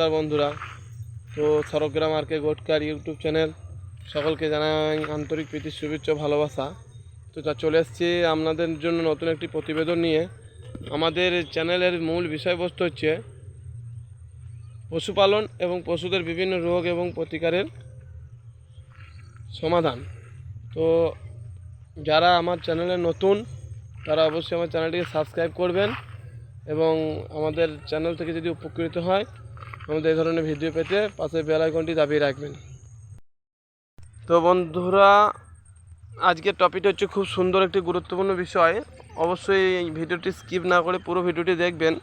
নমস্কার বন্ধুরা। তো সরগ্রাম আরকে গোটকার ইউটিউব চ্যানেল, সকলকে জানাই আন্তরিক প্রীতি, শুভেচ্ছা, ভালোবাসা। তো তা চলে এসেছি আপনাদের জন্য নতুন একটি প্রতিবেদন নিয়ে। আমাদের চ্যানেলের মূল বিষয়বস্তু হচ্ছে পশুপালন এবং পশুদের বিভিন্ন রোগ এবং প্রতিকারের সমাধান। তো যারা আমার চ্যানেলে নতুন, তারা অবশ্যই আমার চ্যানেলটিকে সাবস্ক্রাইব করবেন এবং আমাদের চ্যানেল থেকে যদি উপকৃত হয় আমাদের এই ধরনের ভিডিও পেতে পাশে বেল আইকনটি দাবিয়ে রাখবেন। তো বন্ধুরা, আজকের টপিকটা হচ্ছে খুব সুন্দর একটি গুরুত্বপূর্ণ বিষয়। অবশ্যই এই ভিডিওটি স্কিপ না করে পুরো ভিডিওটি দেখবেন।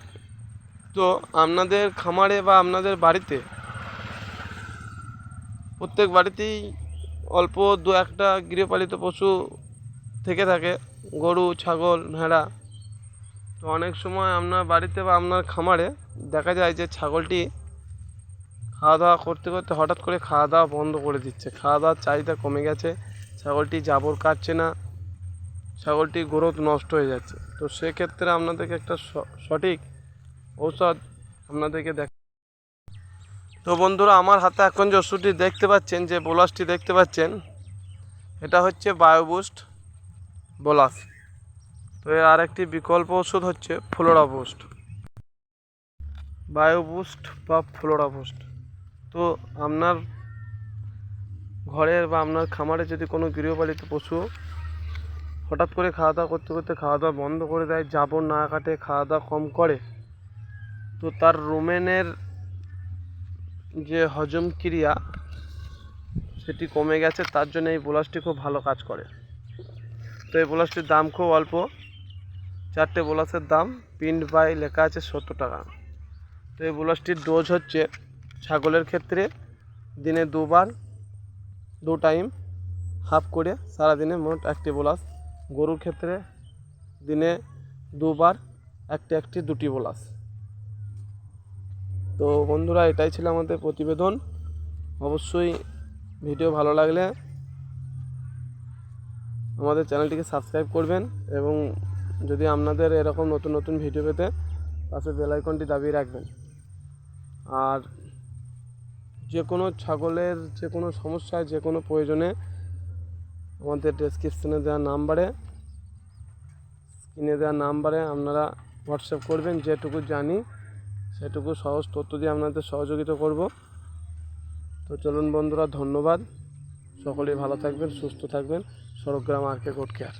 তো আপনাদের খামারে বা আপনাদের বাড়িতে প্রত্যেক বাড়িতেই অল্প দু একটা গৃহপালিত পশু থেকে থাকে, গরু, ছাগল, ভেড়া। তো অনেক সময় আপনার বাড়িতে বা আপনার খামারে দেখা যায় যে ছাগলটি খাওয়া দাওয়া করতে করতে হঠাৎ করে খাওয়া দাওয়া বন্ধ করে দিচ্ছে। খাওয়া দাওয়ার চাহিদা কমে গেছে, ছাগলটি জাবর কাটছে না ছাগলটি গ্রোথ নষ্ট হয়ে যাচ্ছে। তো সেক্ষেত্রে আপনাদেরকে একটা সঠিক ঔষধ আপনাদেরকে দেখ তো বন্ধুরা, আমার হাতে এখন যে ওষুধটি দেখতে পাচ্ছেন, যে বোলাসটি দেখতে পাচ্ছেন, এটা হচ্ছে বায়োবুস্ট বোলাস তো এর আরেকটি বিকল্প ওষুধ হচ্ছে ফ্লোরা বুস্ট বায়োবুস্ট বা ফ্লোরা বুস্ট তো আপনার ঘরের বা আপনার খামারে যদি কোনো গৃহপালিত পশু হঠাৎ করে খাওয়া দাওয়া করতে করতে খাওয়া দাওয়া বন্ধ করে দেয়, জাবর না কাটে, খাওয়া দাওয়া কম করে, তো তার রোমেনের যে হজম ক্রিয়া সেটি কমে গেছে, তার জন্য এই বোলাসটি খুব ভালো কাজ করে। তো এই বোলাসটির দাম খুব অল্প, চারটে বোলাসের দাম প্রিন্ট বাই লেখা আছে সত্তর টাকা। তো এই বোলাসটির ডোজ হচ্ছে ছাগলের ক্ষেত্রে দিনে দুবার, দু টাইম হাফ করে সারাদিনে মোট একটি বোলাস। গরুর ক্ষেত্রে দিনে দুবার একটি একটি, দুটি বোলাস। তো বন্ধুরা, এটাই ছিল আমাদের প্রতিবেদন। অবশ্যই ভিডিও ভালো লাগলে আমাদের চ্যানেলটিকে সাবস্ক্রাইব করবেন এবং যদি আপনাদের এরকম নতুন নতুন ভিডিও পেতে পাশে বেল আইকনটি দাবিয়ে রাখবেন। আর যে কোনো ছাগলের যে কোনো সমস্যায়, যে কোনো প্রয়োজনে আমাদের ডেসক্রিপশনে দেওয়া নাম্বারে স্ক্রিনে দেওয়া নাম্বারে আপনারা হোয়াটসঅ্যাপ করবেন, যেটুকু জানি সেটুকু সহজ তথ্য দিয়ে আপনাদের সহযোগিতা করব। তো চলুন বন্ধুরা, ধন্যবাদ। সকলেই ভালো থাকবেন, সুস্থ থাকবেন। সরগ্রাম আরকে কোট কেয়ার